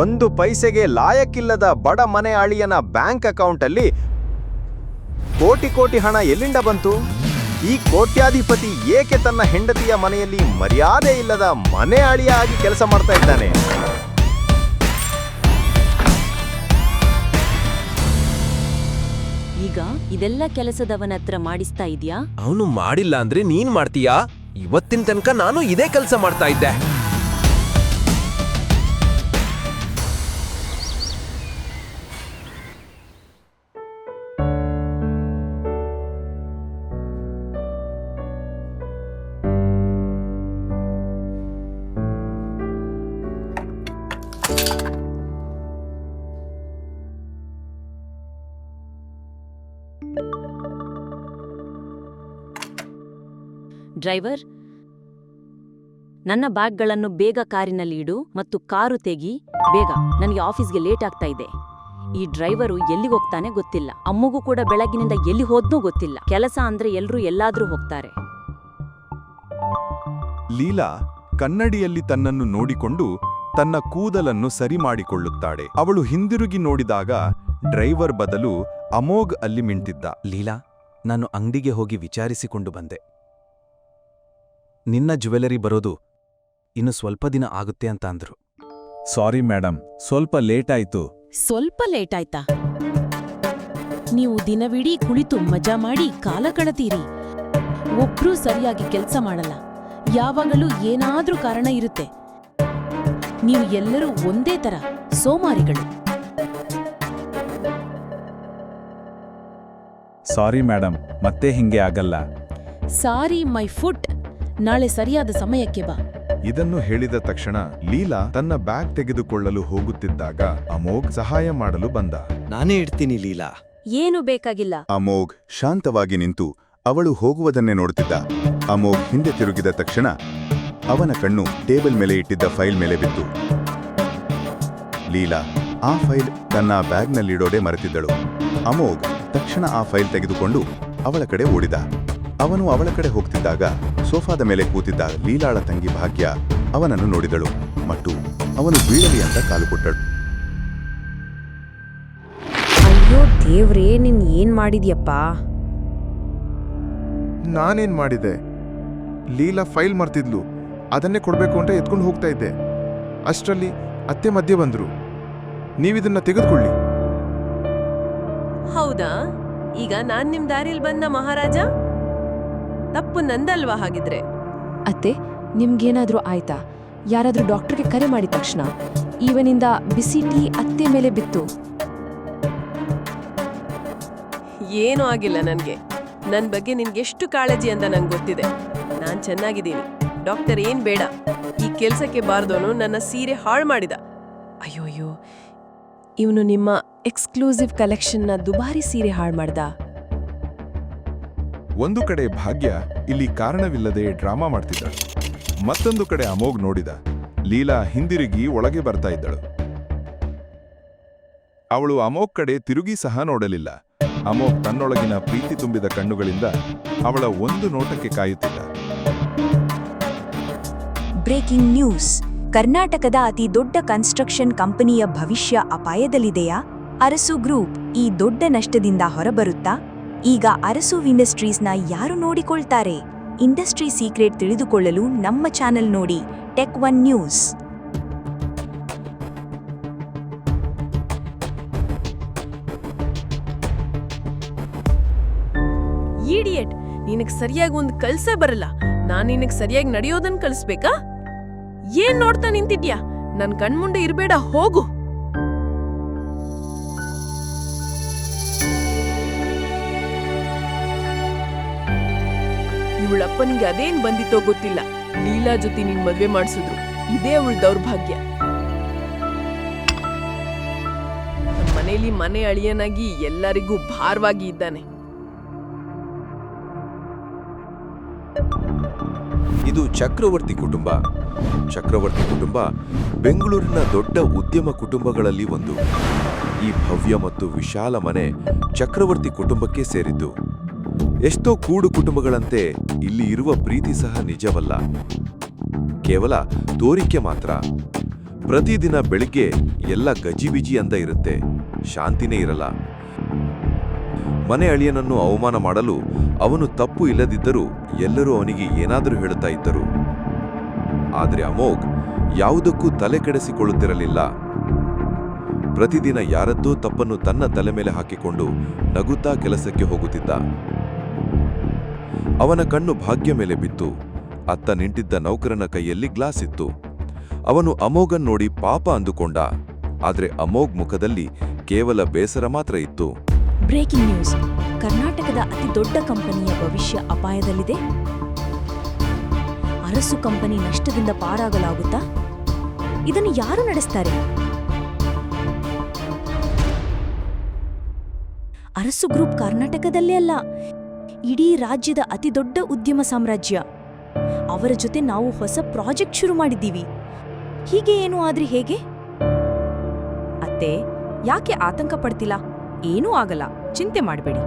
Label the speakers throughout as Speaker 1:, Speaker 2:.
Speaker 1: ಒಂದು ಪೈಸೆಗೆ ಲಾಯಕ್ಕಿಲ್ಲದ ಬಡ ಮನೆ ಅಳಿಯನ ಬ್ಯಾಂಕ್ ಅಕೌಂಟಲ್ಲಿ ಕೋಟಿ ಕೋಟಿ ಹಣ ಎಲ್ಲಿಂದ ಬಂತು? ಈ ಕೋಟ್ಯಾಧಿಪತಿ ಏಕೆ ತನ್ನ ಹೆಂಡತಿಯ ಮನೆಯಲ್ಲಿ ಮರ್ಯಾದೆ ಇಲ್ಲದ ಮನೆ ಅಳಿಯ ಆಗಿ ಕೆಲಸ ಮಾಡ್ತಾ ಇದ್ದಾನೆ?
Speaker 2: ಈಗ ಇದೆಲ್ಲ ಕೆಲಸದವನ ಹತ್ರ ಮಾಡಿಸ್ತಾ ಇದೆಯಾ?
Speaker 3: ಅವನು ಮಾಡಿಲ್ಲ ಅಂದ್ರೆ ನೀನ್ ಮಾಡ್ತೀಯಾ? ಇವತ್ತಿನ ತನಕ ನಾನು ಇದೇ ಕೆಲಸ ಮಾಡ್ತಾ ಇದ್ದೆ.
Speaker 2: ಡ್ರೈವರ್. ನನ್ನ ಬ್ಯಾಗ್ಗಳನ್ನು ಬೇಗ ಕಾರಿನಲ್ಲಿ ಇಡು ಮತ್ತು ಕಾರು ತೆಗಿ. ಬೇಗ ನನಗೆ ಆಫೀಸ್ಗೆ ಲೇಟ್ ಆಗ್ತಾ ಇದೆ. ಈ ಡ್ರೈವರು ಎಲ್ಲಿಗೆ ಹೋಗ್ತಾನೆ ಗೊತ್ತಿಲ್ಲ. ಅಮ್ಮಗೂ ಕೂಡ ಬೆಳಗಿನಿಂದ ಎಲ್ಲಿ ಹೋದ್ನೂ ಗೊತ್ತಿಲ್ಲ. ಕೆಲಸ ಅಂದ್ರೆ ಎಲ್ರೂ ಎಲ್ಲಾದ್ರೂ ಹೋಗ್ತಾರೆ.
Speaker 4: ಲೀಲಾ ಕನ್ನಡಿಯಲ್ಲಿ ತನ್ನನ್ನು ನೋಡಿಕೊಂಡು ತನ್ನ ಕೂದಲನ್ನು ಸರಿ ಮಾಡಿಕೊಳ್ಳುತ್ತಾಳೆ. ಅವಳು ಹಿಂದಿರುಗಿ ನೋಡಿದಾಗ ಡ್ರೈವರ್ ಬದಲು ಅಮೋಘ್ ಅಲ್ಲಿ ಮಿಂಟಿದ್ದ.
Speaker 5: ಲೀಲಾ ನಾನು ಅಂಗಡಿಗೆ ಹೋಗಿ ವಿಚಾರಿಸಿಕೊಂಡು ಬಂದೆ. ನಿನ್ನ ಜ್ಯುವೆಲರಿ ಬರೋದು ಇನ್ನು ಸ್ವಲ್ಪ ದಿನ ಆಗುತ್ತೆ ಅಂತ ಅಂದ್ರು.
Speaker 4: ಸಾರಿ ಮೇಡಮ್ ಸ್ವಲ್ಪ ಲೇಟ್ ಆಯ್ತು.
Speaker 6: ಸ್ವಲ್ಪ ಲೇಟ್ ಆಯ್ತಾ? ನೀವು ದಿನವಿಡೀ ಕುಳಿತು ಮಜಾ ಮಾಡಿ ಕಾಲ ಕಳತೀರಿ ಒಬ್ರೂ ಸರಿಯಾಗಿ ಕೆಲಸ ಮಾಡಲ್ಲ. ಯಾವಾಗಲೂ ಏನಾದ್ರೂ ಕಾರಣ ಇರುತ್ತೆ. ನೀವು ಎಲ್ಲರೂ ಒಂದೇ ತರ ಸೋಮಾರಿಗಳು.
Speaker 4: ಸಾರಿ ಮೇಡಮ್ ಮತ್ತೆ ಹಿಂಗೆ ಆಗಲ್ಲ.
Speaker 6: Sorry my fault. ನಾಳೆ ಸರಿಯಾದ ಸಮಯಕ್ಕೆ ಬಾ.
Speaker 4: ಇದನ್ನು ಹೇಳಿದ ತಕ್ಷಣ ಲೀಲಾ ತನ್ನ ಬ್ಯಾಗ್ ತೆಗೆದುಕೊಳ್ಳಲು ಹೋಗುತ್ತಿದ್ದಾಗ ಅಮೋಘ್ ಸಹಾಯ ಮಾಡಲು ಬಂದ.
Speaker 5: ನಾನೇ ಇಡ್ತೀನಿ ಲೀಲಾ.
Speaker 2: ಏನು ಬೇಕಾಗಿಲ್ಲ.
Speaker 4: ಅಮೋಘ್ ಶಾಂತವಾಗಿ ನಿಂತು ಅವಳು ಹೋಗುವುದನ್ನೇ ನೋಡುತ್ತಿದ್ದ. ಅಮೋಘ್ ಹಿಂದೆ ತಿರುಗಿದ ತಕ್ಷಣ ಅವನ ಕಣ್ಣು ಟೇಬಲ್ ಮೇಲೆ ಇಟ್ಟಿದ್ದ ಫೈಲ್ ಮೇಲೆ ಬಿತ್ತು. ಲೀಲಾ ಆ ಫೈಲ್ ತನ್ನ ಬ್ಯಾಗ್ನಲ್ಲಿಡೋಡೆ ಮರೆತಿದ್ದಳು. ಅಮೋಘ್ ತಕ್ಷಣ ಆ ಫೈಲ್ ತೆಗೆದುಕೊಂಡು ಅವಳ ಕಡೆ ಓಡಿದ. ಅವನು ಅವಳ ಕಡೆ ಹೋಗ್ತಿದ್ದಾಗ ಸೋಫಾದ ಮೇಲೆ ಕೂತಿದ್ದ ಲೀಲಾಳ ತಂಗಿ ಭಾಗ್ಯ ಅವನನ್ನು ನೋಡಿದಳು. ಮತ್ತು ಅವನು ಬೀಳಲಿ ಅಂತ ಕಾಲು ಕೊಟ್ಟಳು.
Speaker 7: ಅಯ್ಯೋ ದೇವ್ರೇ ನೀನ್ ಏನ್ ಮಾಡಿದ್ಯಪ್ಪ?
Speaker 8: ನಾನೇನ್ ಮಾಡಿದೆ? ಲೀಲಾ ಫೈಲ್ ಮರ್ತಿದ್ಲು. ಅದನ್ನೇ ಕೊಡ್ಬೇಕು ಅಂತ ಎತ್ಕೊಂಡು ಹೋಗ್ತಾ ಇದ್ದೆ. ಅಷ್ಟರಲ್ಲಿ ಅತ್ತೆ ಮಧ್ಯೆ ಬಂದ್ರು. ನೀವಿದನ್ನ ತೆಗೆದುಕೊಳ್ಳಿ.
Speaker 9: ಹೌದಾ? ಈಗ ನಾನ್ ನಿಮ್ ದಾರಿಯಲ್ಲಿ ಬಂದ ಮಹಾರಾಜ? ತಪ್ಪು ನಂದಲ್ವಾ ಹಾಗಿದ್ರೆ?
Speaker 10: ಅತ್ತೆ ನಿಮ್ಗೇನಾದ್ರೂ ಆಯ್ತಾ? ಯಾರಾದ್ರೂ ಡಾಕ್ಟರ್ಗೆ ಕರೆ ಮಾಡಿದ ತಕ್ಷಣ ಇವನಿಂದ ಬಿಸಿ ಟೀ ಅತ್ತೆ ಮೇಲೆ ಬಿತ್ತು.
Speaker 9: ಏನೂ ಆಗಿಲ್ಲ ನನ್ಗೆ. ನನ್ ಬಗ್ಗೆ ನಿನ್ಗೆ ಎಷ್ಟು ಕಾಳಜಿ ಅಂತ ನಂಗೆ ಗೊತ್ತಿದೆ. ನಾನ್ ಚೆನ್ನಾಗಿದ್ದೀನಿ. ಡಾಕ್ಟರ್ ಏನ್ ಬೇಡ. ಈ ಕೆಲ್ಸಕ್ಕೆ ಬಾರ್ದೋನು ನನ್ನ ಸೀರೆ ಹಾಳು ಮಾಡಿದ. ಅಯ್ಯೋಯ್ಯೋ ಇವನು ನಿಮ್ಮ ಎಕ್ಸ್ಕ್ಲೂಸಿವ್ ಕಲೆಕ್ಷನ್ನ ದುಬಾರಿ ಸೀರೆ ಹಾಳು ಮಾಡ್ದ.
Speaker 4: ಒಂದು ಕಡೆ ಭಾಗ್ಯ ಇಲ್ಲಿ ಕಾರಣವಿಲ್ಲದೆ ಡ್ರಾಮಾ ಮಾಡ್ತಿದ್ದಳು. ಮತ್ತೊಂದು ಕಡೆ ಅಮೋಘ್ ನೋಡಿದ ಲೀಲಾ ಹಿಂದಿರುಗಿ ಒಳಗೆ ಬರ್ತಾ ಇದ್ದಳು. ಅವಳು ಅಮೋಘ್ ಕಡೆ ತಿರುಗಿ ಸಹ ನೋಡಲಿಲ್ಲ. ಅಮೋಘ್ ತನ್ನೊಳಗಿನ ಪ್ರೀತಿ ತುಂಬಿದ ಕಣ್ಣುಗಳಿಂದ ಅವಳ ಒಂದು ನೋಟಕ್ಕೆ ಕಾಯುತ್ತಿದ್ದ.
Speaker 7: Breaking news. ಕರ್ನಾಟಕದ ಅತಿ ದೊಡ್ಡ ಕನ್ಸ್ಟ್ರಕ್ಷನ್ ಕಂಪನಿಯ ಭವಿಷ್ಯ ಅಪಾಯದಲ್ಲಿದೆಯಾ? ಅರಸು ಗ್ರೂಪ್ ಈ ದೊಡ್ಡ ನಷ್ಟದಿಂದ ಹೊರಬರುತ್ತಾ? ಈಗ ಅರಸು ಇಂಡಸ್ಟ್ರೀಸ್ನ ಯಾರು ನೋಡಿಕೊಳ್ತಾರೆ? ಇಂಡಸ್ಟ್ರಿ ಸೀಕ್ರೆಟ್ ತಿಳಿದುಕೊಳ್ಳಲು ನಮ್ಮ ಚಾನೆಲ್ ನೋಡಿ ಟೆಕ್ ಒನ್ ನ್ಯೂಸ್.
Speaker 9: ಈಡಿಯಟ್, ನಿನಗ್ ಸರಿಯಾಗಿ ಒಂದು ಕಲ್ಸೇ ಬರಲ್ಲ. ನಾನ್ ನಿನಗ್ ಸರಿಯಾಗಿ ನಡೆಯೋದನ್ ಕಲಿಸ್ಬೇಕಾ? ಏನ್ ನೋಡ್ತಾ ನಿಂತಿದ್ಯಾ? ನನ್ ಕಣ್ಮುಂದೆ ಇರಬೇಡ, ಹೋಗು. ಇವಳಪ್ಪನಿಗೆ ಅದೇನ್ ಬಂದಿತ್ತೋ ಗೊತ್ತಿಲ್ಲ ಲೀಲಾ ಜೊತೆ ನಿನ್ ಮದ್ವೆ ಮಾಡಿಸಿದ್ರು ಇದೇ ಅವಳ ದೌರ್ಭಾಗ್ಯ ಮನೆಯಲ್ಲಿ ಮನೆ ಅಳಿಯನಾಗಿ ಎಲ್ಲರಿಗೂ ಭಾರವಾಗಿ ಇದ್ದಾನೆ
Speaker 3: ಇದು ಚಕ್ರವರ್ತಿ ಕುಟುಂಬ ಚಕ್ರವರ್ತಿ ಕುಟುಂಬ ಬೆಂಗಳೂರಿನ ದೊಡ್ಡ ಉದ್ಯಮ ಕುಟುಂಬಗಳಲ್ಲಿ ಒಂದು ಈ ಭವ್ಯ ಮತ್ತು ವಿಶಾಲ ಮನೆ ಚಕ್ರವರ್ತಿ ಕುಟುಂಬಕ್ಕೆ ಸೇರಿದ್ದು ಎಷ್ಟೋ ಕೂಡು ಕುಟುಂಬಗಳಂತೆ ಇಲ್ಲಿ ಇರುವ ಪ್ರೀತಿ ಸಹ ನಿಜವಲ್ಲ. ಕೇವಲ ತೋರಿಕೆ ಮಾತ್ರ. ಪ್ರತಿದಿನ ಬೆಳಿಗ್ಗೆ ಎಲ್ಲ ಗಜಿಬಿಜಿ ಅಂತ ಇರುತ್ತೆ. ಶಾಂತಿನೇ ಇರಲ್ಲ. ಮನೆ ಅಳಿಯನನ್ನು ಅವಮಾನ ಮಾಡಲು ಅವನು ತಪ್ಪು ಇಲ್ಲದಿದ್ದರೂ ಎಲ್ಲರೂ ಅವನಿಗೆ ಏನಾದರೂ ಹೇಳುತ್ತಾ ಇದ್ದರು. ಆದರೆ ಅಮೋಘ್ ಯಾವುದಕ್ಕೂ ತಲೆ ಕೆಡಿಸಿಕೊಳ್ಳುತ್ತಿರಲಿಲ್ಲ. ಪ್ರತಿದಿನ ಯಾರದ್ದೋ ತಪ್ಪನ್ನು ತನ್ನ ತಲೆ ಮೇಲೆ ಹಾಕಿಕೊಂಡು ನಗುತ್ತಾ ಕೆಲಸಕ್ಕೆ ಹೋಗುತ್ತಿದ್ದ. ಅವನ ಕಣ್ಣು ಭಾಗ್ಯ ಮೇಲೆ ಬಿತ್ತು. ಅತ್ತ ನಿಂತಿದ್ದ ನೌಕರನ ಕೈಯಲ್ಲಿ ಗ್ಲಾಸ್ ಇತ್ತು. ಅವನು ಅಮೋಘನ್ ನೋಡಿ ಪಾಪ ಅಂದುಕೊಂಡ. ಆದ್ರೆ ಅಮೋಘ್ ಮುಖದಲ್ಲಿ ಕೇವಲ ಬೇಸರ ಮಾತ್ರ ಇತ್ತು.
Speaker 7: Breaking news. ಕರ್ನಾಟಕದ ಅತಿ ದೊಡ್ಡ ಕಂಪನಿಯ ಭವಿಷ್ಯ ಅಪಾಯದಲ್ಲಿದೆ. ಅರಸು ಕಂಪನಿ ನಷ್ಟದಿಂದ ಪಾರಾಗಲಾಗುತ್ತಾ? ಇದನ್ನು ಯಾರು ನಡೆಸ್ತಾರೆ? ಅರಸು ಗ್ರೂಪ್ ಕರ್ನಾಟಕದಲ್ಲೇ ಅಲ್ಲ. ಇಡೀ ರಾಜ್ಯದ ಅತಿ ದೊಡ್ಡ ಉದ್ಯಮ ಸಾಮ್ರಾಜ್ಯ. ಅವರ ಜೊತೆ ನಾವು ಹೊಸ ಪ್ರಾಜೆಕ್ಟ್ ಶುರು ಮಾಡಿದ್ದೀವಿ. ಹೀಗೆ ಏನು ಆದ್ರೆ ಹೇಗೆ?
Speaker 11: ಅತ್ತೆ, ಯಾಕೆ ಆತಂಕ ಪಡ್ತಿಲ್ಲ? ಏನೂ ಆಗಲ್ಲ. ಚಿಂತೆ ಮಾಡಬೇಡಿ.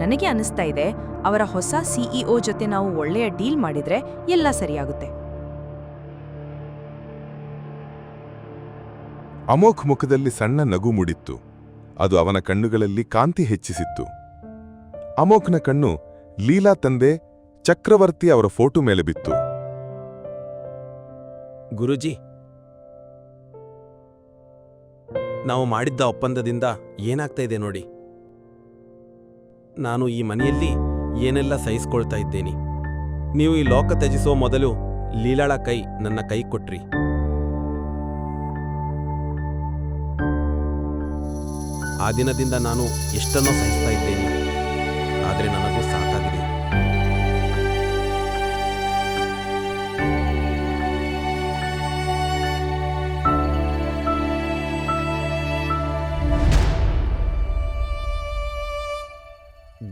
Speaker 11: ನನಗೆ ಅನಿಸ್ತಾ ಇದೆ, ಅವರ ಹೊಸ ಸಿಇಒ ಜೊತೆ ನಾವು ಒಳ್ಳೆಯ ಡೀಲ್ ಮಾಡಿದ್ರೆ ಎಲ್ಲ ಸರಿಯಾಗುತ್ತೆ.
Speaker 8: ಅಮೋಘ್ ಮುಖದಲ್ಲಿ ಸಣ್ಣ ನಗು ಮೂಡಿತ್ತು. ಅದು ಅವನ ಕಣ್ಣುಗಳಲ್ಲಿ ಕಾಂತಿ ಹೆಚ್ಚಿಸಿತ್ತು. ಅಮೋಘ್ನ ಕಣ್ಣು ಲೀಲಾ ತಂದೆ ಚಕ್ರವರ್ತಿ ಅವರ ಫೋಟೋ ಮೇಲೆ ಬಿತ್ತು.
Speaker 12: ಗುರುಜಿ, ನಾವು ಮಾಡಿದ್ದ ಒಪ್ಪಂದದಿಂದ ಏನಾಗ್ತಾ ಇದೆ ನೋಡಿ. ನಾನು ಈ ಮನೆಯಲ್ಲಿ ಏನೆಲ್ಲ ಸಹಿಸ್ಕೊಳ್ತಾ ಇದ್ದೇನೆ. ನೀವು ಈ ಲೋಕ ತ್ಯಜಿಸೋ ಮೊದಲು ಲೀಲಾಳ ಕೈ ನನ್ನ ಕೈ ಕೊಟ್ರಿ. ಆ ದಿನದಿಂದ ನಾನು ಎಷ್ಟನ್ನೋ ಸಹಿಸ್ತಾ ಇದ್ದೇನೆ. ಆದರೆ ನನಗೂ ಸಾಕಾಗಿದೆ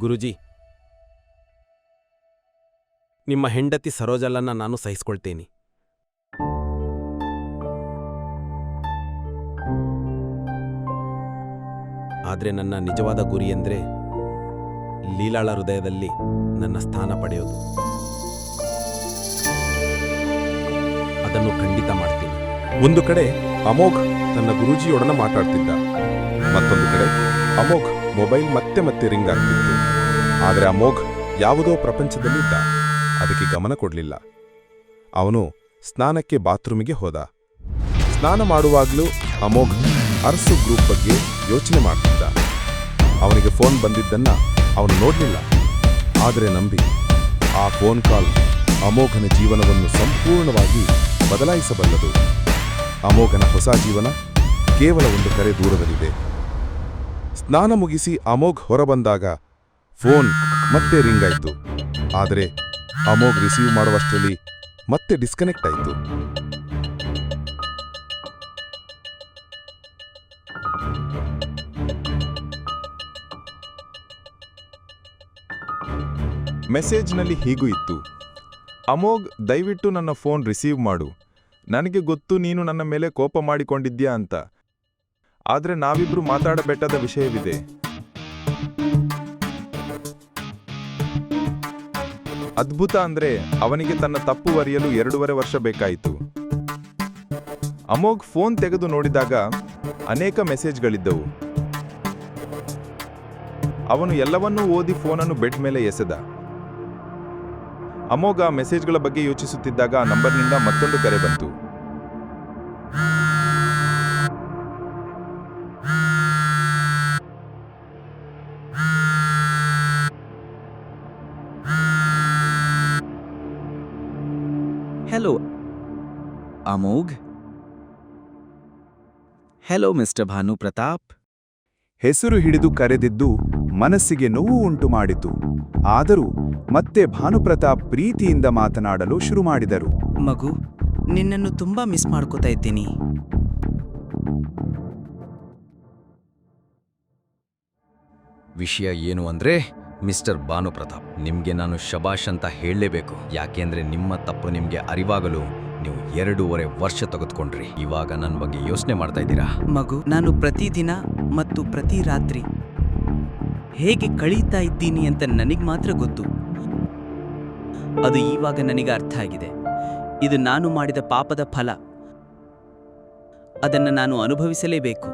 Speaker 12: ಗುರುಜಿ, ನಿಮ್ಮ ಹೆಂಡತಿ ಸರೋಜಲ್ಲನ್ನ ನಾನು ಸಹಿಸ್ಕೊಳ್ತೇನೆ. ಆದರೆ ನನ್ನ ನಿಜವಾದ ಗುರಿ ಎಂದರೆ ಲೀಲಾಳ ಹೃದಯದಲ್ಲಿ ನನ್ನ ಸ್ಥಾನ ಪಡೆಯೋದು. ಅದನ್ನು ಖಂಡಿತ ಮಾಡ್ತೀನಿ.
Speaker 8: ಒಂದು ಕಡೆ ಅಮೋಘ್ ತನ್ನ ಗುರುಜಿಯೊಡನೆ ಮಾತಾಡ್ತಿದ್ದ, ಮತ್ತೊಂದು ಕಡೆ ಅಮೋಘ್ ಮೊಬೈಲ್ ಮತ್ತೆ ಮತ್ತೆ ರಿಂಗ್ ಆಗ್ತಿತ್ತು ಆದರೆ ಅಮೋಘ್ ಯಾವುದೋ ಪ್ರಪಂಚದಲ್ಲಿದ್ದ. ಅದಕ್ಕೆ ಗಮನ ಕೊಡಲಿಲ್ಲ. ಅವನು ಸ್ನಾನಕ್ಕೆ ಬಾತ್ರೂಮಿಗೆ ಹೋದ. ಸ್ನಾನ ಮಾಡುವಾಗಲೂ ಅಮೋಘ್ ಅರಸು ಗ್ರೂಪ್ ಬಗ್ಗೆ ಯೋಚನೆ ಮಾಡ್ತಿದ್ದ. ಅವನಿಗೆ ಫೋನ್ ಬಂದಿದ್ದನ್ನ ಅವನು ನೋಡಲಿಲ್ಲ. ಆದರೆ ನಂಬಿ ಆ ಫೋನ್ ಕಾಲ್ ಅಮೋಘನ ಜೀವನವನ್ನು ಸಂಪೂರ್ಣವಾಗಿ ಬದಲಾಯಿಸಬಲ್ಲದು. ಅಮೋಘನ ಹೊಸ ಜೀವನ ಕೇವಲ ಒಂದು ಕರೆ ದೂರದಲ್ಲಿದೆ. ಸ್ನಾನ ಮುಗಿಸಿ ಅಮೋಘ್ ಹೊರಬಂದಾಗ ಫೋನ್ ಮತ್ತೆ ರಿಂಗ್ ಆಯಿತು. ಆದರೆ ಅಮೋಗ್ ರಿಸೀವ್ ಮಾಡುವಷ್ಟರಲ್ಲಿ ಮತ್ತೆ ಡಿಸ್ಕನೆಕ್ಟ್ ಆಯಿತು. ಮೆಸೇಜ್ನಲ್ಲಿ ಹೀಗೂ ಇತ್ತು. ಅಮೋಘ್, ದಯವಿಟ್ಟು ನನ್ನ ಫೋನ್ ರಿಸೀವ್ ಮಾಡು. ನನಗೆ ಗೊತ್ತು ನೀನು ನನ್ನ ಮೇಲೆ ಕೋಪ ಮಾಡಿಕೊಂಡಿದ್ಯಾ ಅಂತ. ಆದರೆ ನಾವಿಬ್ರು ಮಾತಾಡಬೆಟ್ಟದ ವಿಷಯವಿದೆ. ಅದ್ಭುತ ಅಂದ್ರೆ ಅವನಿಗೆ ತನ್ನ ತಪ್ಪು ಅರಿಯಲು ಎರಡೂವರೆ ವರ್ಷ ಬೇಕಾಯಿತು. ಅಮೋಘ್ ಫೋನ್ ತೆಗೆದು ನೋಡಿದಾಗ ಅನೇಕ ಮೆಸೇಜ್ಗಳಿದ್ದವು. ಅವನು ಎಲ್ಲವನ್ನೂ ಓದಿ ಫೋನನ್ನು ಬೆಡ್ ಮೇಲೆ ಎಸೆದ. ಅಮೋಘ ಮೆಸೇಜ್ಗಳ ಬಗ್ಗೆ ಯೋಚಿಸುತ್ತಿದ್ದಾಗ ನಂಬರ್ನಿಂದ ಮತ್ತೊಂದು ಕರೆ ಬಂತು.
Speaker 13: Amogh hello mister Bhanu Pratap.
Speaker 14: ಹೆಸರು ಹಿಡಿದು ಕರೆದಿದ್ದು ಮನಸ್ಸಿಗೆ ನೋವು ಉಂಟು ಮಾಡಿತು. ಆದರೂ ಮತ್ತೆ ಭಾನುಪ್ರತಾಪ್ ಪ್ರೀತಿಯಿಂದ ಮಾತನಾಡಲು ಶುರು ಮಾಡಿದರು.
Speaker 13: ಮಗು ನಿನ್ನನ್ನು ತುಂಬಾ ಮಿಸ್ ಮಾಡ್ಕೋತಾ ಇದ್ದೀನಿ.
Speaker 15: ವಿಷಯ ಏನು ಅಂದ್ರೆ ಮಿಸ್ಟರ್ ಭಾನುಪ್ರತಾಪ್ ನಿಮ್ಗೆ ನಾನು ಶಬಾಷ್ ಅಂತ ಹೇಳಲೇಬೇಕು. ಯಾಕೆಂದ್ರೆ ನಿಮ್ಮ ತಪ್ಪು ನಿಮ್ಗೆ ಅರಿವಾಗಲು ನೀವು ಎರಡೂವರೆ ವರ್ಷ ತೆಗೆದುಕೊಂಡ್ರಿ. ಇವಾಗ ನನ್ನ ಬಗ್ಗೆ ಯೋಚನೆ ಮಾಡ್ತಾ ಇದ್ದೀರಾ?
Speaker 13: ಮಗು, ನಾನು ಪ್ರತಿದಿನ ಮತ್ತು ಪ್ರತಿ ರಾತ್ರಿ ಹೇಗೆ ಕಳೀತಾ ಇದ್ದೀನಿ ಅಂತ ನನಗೆ ಮಾತ್ರ ಗೊತ್ತು. ಅದು ಇವಾಗ ನನಗೆ ಅರ್ಥ ಆಗಿದೆ. ಇದು ನಾನು ಮಾಡಿದ ಪಾಪದ ಫಲ. ಅದನ್ನು ನಾನು ಅನುಭವಿಸಲೇಬೇಕು.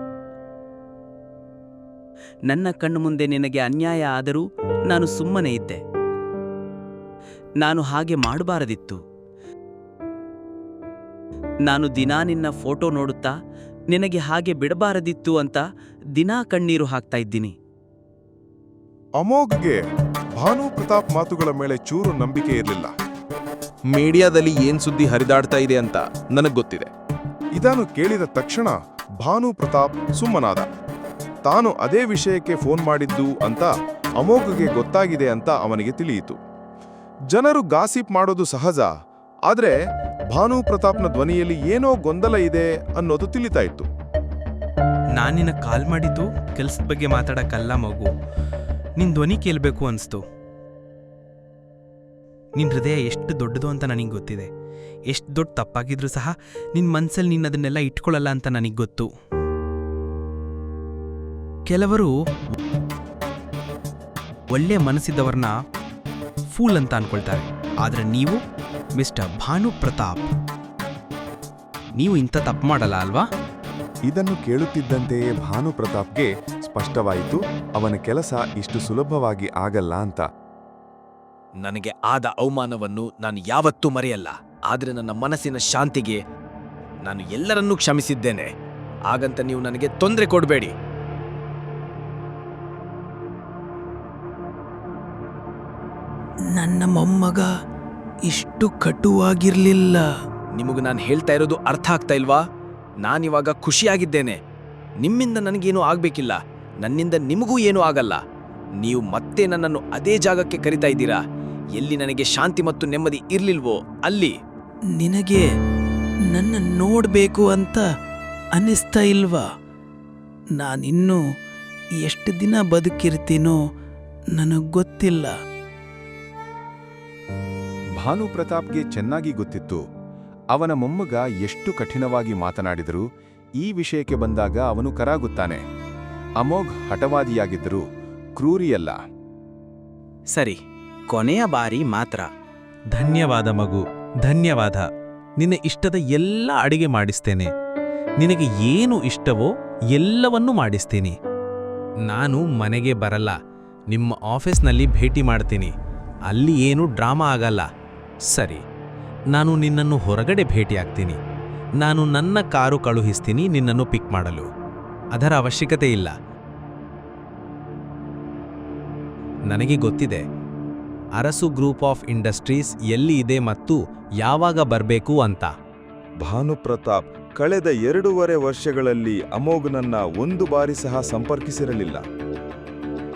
Speaker 13: ನನ್ನ ಕಣ್ಣು ಮುಂದೆ ನಿನಗೆ ಅನ್ಯಾಯ ಆದರೂ ನಾನು ಸುಮ್ಮನೆ ಇದ್ದೆ. ನಾನು ಹಾಗೆ ಮಾಡಬಾರದಿತ್ತು. ನಾನು ದಿನಾ ನಿನ್ನ ಫೋಟೋ ನೋಡುತ್ತಾ, ನಿನಗೆ ಹಾಗೆ ಬಿಡಬಾರದಿತ್ತು ಅಂತ ದಿನಾ ಕಣ್ಣೀರು ಹಾಕ್ತಾ ಇದ್ದೀನಿ.
Speaker 8: ಅಮೋಘ್ಗೆ ಭಾನು ಪ್ರತಾಪ್ ಮಾತುಗಳ ಮೇಲೆ ಚೂರು ನಂಬಿಕೆ ಇರಲಿಲ್ಲ.
Speaker 5: ಮೀಡಿಯಾದಲ್ಲಿ ಏನ್ ಸುದ್ದಿ ಹರಿದಾಡ್ತಾ ಇದೆ ಅಂತ ನನಗ್ ಗೊತ್ತಿದೆ.
Speaker 8: ಇದನ್ನು ಕೇಳಿದ ತಕ್ಷಣ ಭಾನು ಪ್ರತಾಪ್ ಸುಮ್ಮನಾದ. ತಾನು ಅದೇ ವಿಷಯಕ್ಕೆ ಫೋನ್ ಮಾಡಿದ್ದು ಅಂತ ಅಮೋಘ್ಗೆ ಗೊತ್ತಾಗಿದೆ ಅಂತ ಅವನಿಗೆ ತಿಳಿಯಿತು. ಜನರು ಗಾಸಿಪ್ ಮಾಡೋದು ಸಹಜ, ಆದ್ರೆ ಭಾನು ಪ್ರತಾಪ್ನ ಧ್ವನಿಯಲ್ಲಿ ಏನೋ ಗೊಂದಲ ಇದೆ ಅನ್ನೋದು ತಿಳಿತಾ ಇತ್ತು.
Speaker 5: ನಾನಿನ ಕಾಲ್ ಮಾಡಿದ್ದು ಕೆಲ್ಸದ ಬಗ್ಗೆ ಮಾತಾಡಕ್ಕಲ್ಲ ಮಗು. ನಿನ್ ಧ್ವನಿ ಕೇಳಬೇಕು ಅನಿಸ್ತು. ನಿನ್ ಹೃದಯ ಎಷ್ಟು ದೊಡ್ಡದು ಅಂತ ನನಗೆ ಗೊತ್ತಿದೆ. ಎಷ್ಟು ದೊಡ್ಡ ತಪ್ಪಾಗಿದ್ರೂ ಸಹ ನಿನ್ ಮನಸ್ಸಲ್ಲಿ ನೀನು ಅದನ್ನೆಲ್ಲ ಇಟ್ಕೊಳ್ಳಲ್ಲ ಅಂತ ನನಗೆ ಗೊತ್ತು. ಕೆಲವರು ಒಳ್ಳೆ ಮನಸ್ಸಿದ್ದವ್ರನ್ನ ಫೂಲ್ ಅಂತ ಅನ್ಕೊಳ್ತಾರೆ. ಆದ್ರೆ ನೀವು ಮಿಸ್ಟರ್ ಭಾನು ಪ್ರತಾಪ್. ನೀವು ಇಂಥ ತಪ್ಪು ಮಾಡಲ್ಲ ಅಲ್ವಾ?
Speaker 4: ಇದನ್ನು ಕೇಳುತ್ತಿದ್ದಂತೆಯೇ ಭಾನು ಪ್ರತಾಪ್ಗೆ ಸ್ಪಷ್ಟವಾಯಿತು ಅವನ ಕೆಲಸ ಇಷ್ಟು ಸುಲಭವಾಗಿ ಆಗಲ್ಲ ಅಂತ.
Speaker 16: ನನಗೆ ಆದ ಅವಮಾನವನ್ನು ನಾನು ಯಾವತ್ತೂ ಮರೆಯಲ್ಲ ಆದರೆ ನನ್ನ ಮನಸ್ಸಿನ ಶಾಂತಿಗೆ ನಾನು ಎಲ್ಲರನ್ನೂ ಕ್ಷಮಿಸಿದ್ದೇನೆ. ಹಾಗಂತ ನೀವು ನನಗೆ ತೊಂದರೆ ಕೊಡಬೇಡಿ.
Speaker 13: ನನ್ನ ಮೊಮ್ಮಗ ಇಷ್ಟು ಕಟುವಾಗಿರ್ಲಿಲ್ಲ.
Speaker 16: ನಿಮಗೆ ನಾನು ಹೇಳ್ತಾ ಇರೋದು ಅರ್ಥ ಆಗ್ತಾ ಇಲ್ವಾ? ನಾನಿವಾಗ ಖುಷಿಯಾಗಿದ್ದೇನೆ. ನಿಮ್ಮಿಂದ ನನಗೇನೂ ಆಗಬೇಕಿಲ್ಲ. ನನ್ನಿಂದ ನಿಮಗೂ ಏನೂ ಆಗಲ್ಲ. ನೀವು ಮತ್ತೆ ನನ್ನನ್ನು ಅದೇ ಜಾಗಕ್ಕೆ ಕರಿತಾ ಇದ್ದೀರಾ? ಎಲ್ಲಿ ನನಗೆ ಶಾಂತಿ ಮತ್ತು ನೆಮ್ಮದಿ ಇರ್ಲಿಲ್ವೋ ಅಲ್ಲಿ?
Speaker 13: ನಿನಗೆ ನನ್ನ ನೋಡಬೇಕು ಅಂತ ಅನ್ನಿಸ್ತಾ ಇಲ್ವಾ? ನಾನಿನ್ನೂ ಎಷ್ಟು ದಿನ ಬದುಕಿರ್ತೀನೋ ನನಗೆ ಗೊತ್ತಿಲ್ಲ.
Speaker 4: ಭಾನು ಪ್ರತಾಪ್ಗೆ ಚೆನ್ನಾಗಿ ಗೊತ್ತಿತ್ತು. ಅವನ ಮೊಮ್ಮಗ ಎಷ್ಟು ಕಠಿಣವಾಗಿ ಮಾತನಾಡಿದರೂ ಈ ವಿಷಯಕ್ಕೆ ಬಂದಾಗ ಅವನು ಕರಾಗುತ್ತಾನೆ. ಅಮೋಘ್ ಹಠವಾದಿಯಾಗಿದ್ದರೂ ಕ್ರೂರಿಯಲ್ಲ.
Speaker 13: ಸರಿ ಕೊನೆಯ ಬಾರಿ ಮಾತ್ರ.
Speaker 5: ಧನ್ಯವಾದ ಮಗು ಧನ್ಯವಾದ. ನಿನ್ನ ಇಷ್ಟದ ಎಲ್ಲ ಅಡಿಗೆ ಮಾಡಿಸ್ತೇನೆ. ನಿನಗೆ ಏನು ಇಷ್ಟವೋ ಎಲ್ಲವನ್ನೂ ಮಾಡಿಸ್ತೀನಿ. ನಾನು ಮನೆಗೆ ಬರಲ್ಲ ನಿಮ್ಮ ಆಫೀಸ್ನಲ್ಲಿ ಭೇಟಿ ಮಾಡ್ತೀನಿ. ಅಲ್ಲಿ ಏನು ಡ್ರಾಮಾ ಆಗಲ್ಲ. ಸರಿ, ನಾನು ನಿನ್ನನ್ನು ಹೊರಗಡೆ ಭೇಟಿಯಾಗ್ತೀನಿ. ನಾನು ನನ್ನ ಕಾರು ಕಳುಹಿಸ್ತೀನಿ, ನಿನ್ನನ್ನು ಪಿಕ್ ಮಾಡಲು. ಅದರ ಅವಶ್ಯಕತೆ ಇಲ್ಲ. ನನಗೆ ಗೊತ್ತಿದೆ, ಅರಸು ಗ್ರೂಪ್ ಆಫ್ ಇಂಡಸ್ಟ್ರೀಸ್ ಎಲ್ಲಿ ಇದೆ ಮತ್ತು ಯಾವಾಗ ಬರಬೇಕು ಅಂತ.
Speaker 8: ಭಾನುಪ್ರತಾಪ್, ಕಳೆದ ಎರಡೂವರೆ ವರ್ಷಗಳಲ್ಲಿ ಅಮೋಘ್ನನ್ನ ಒಂದು ಬಾರಿ ಸಹ ಸಂಪರ್ಕಿಸಿರಲಿಲ್ಲ.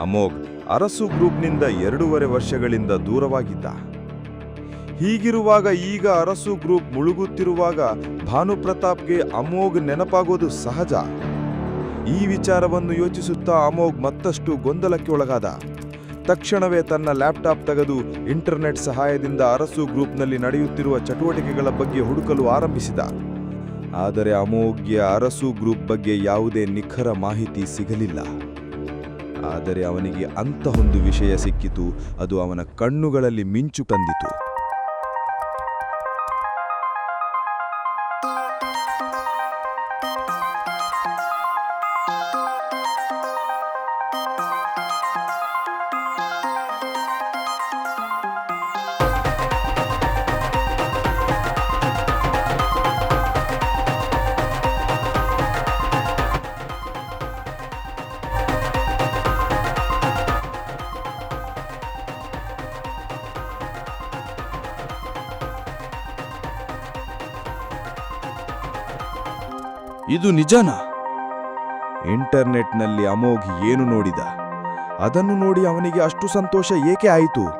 Speaker 8: ಅಮೋಘ್ ಅರಸು ಗ್ರೂಪ್ನಿಂದ ಎರಡೂವರೆ ವರ್ಷಗಳಿಂದ ದೂರವಾಗಿದ್ದ. ಹೀಗಿರುವಾಗ ಈಗ ಅರಸು ಗ್ರೂಪ್ ಮುಳುಗುತ್ತಿರುವಾಗ ಭಾನುಪ್ರತಾಪ್ಗೆ ಅಮೋಘ್ ನೆನಪಾಗೋದು ಸಹಜ. ಈ ವಿಚಾರವನ್ನು ಯೋಚಿಸುತ್ತಾ ಅಮೋಘ್ ಮತ್ತಷ್ಟು ಗೊಂದಲಕ್ಕೆ ಒಳಗಾದ. ತಕ್ಷಣವೇ ತನ್ನ ಲ್ಯಾಪ್ಟಾಪ್ ತೆಗೆದು ಇಂಟರ್ನೆಟ್ ಸಹಾಯದಿಂದ ಅರಸು ಗ್ರೂಪ್ನಲ್ಲಿ ನಡೆಯುತ್ತಿರುವ ಚಟುವಟಿಕೆಗಳ ಬಗ್ಗೆ ಹುಡುಕಲು ಆರಂಭಿಸಿದ. ಆದರೆ ಅಮೋಘ್ಯ ಅರಸು ಗ್ರೂಪ್ ಬಗ್ಗೆ ಯಾವುದೇ ನಿಖರ ಮಾಹಿತಿ ಸಿಗಲಿಲ್ಲ. ಆದರೆ ಅವನಿಗೆ ಅಂತಹೊಂದು ವಿಷಯ ಸಿಕ್ಕಿತು. ಅದು ಅವನ ಕಣ್ಣುಗಳಲ್ಲಿ ಮಿಂಚು ತಂದಿತು. ಇದು ನಿಜನಾ? ಇಂಟರ್ನೆಟ್ನಲ್ಲಿ ಅಮೋಘ್ ಏನು ನೋಡಿದ? ಅದನ್ನು ನೋಡಿ ಅವನಿಗೆ ಅಷ್ಟು ಸಂತೋಷ ಏಕೆ ಆಯಿತು?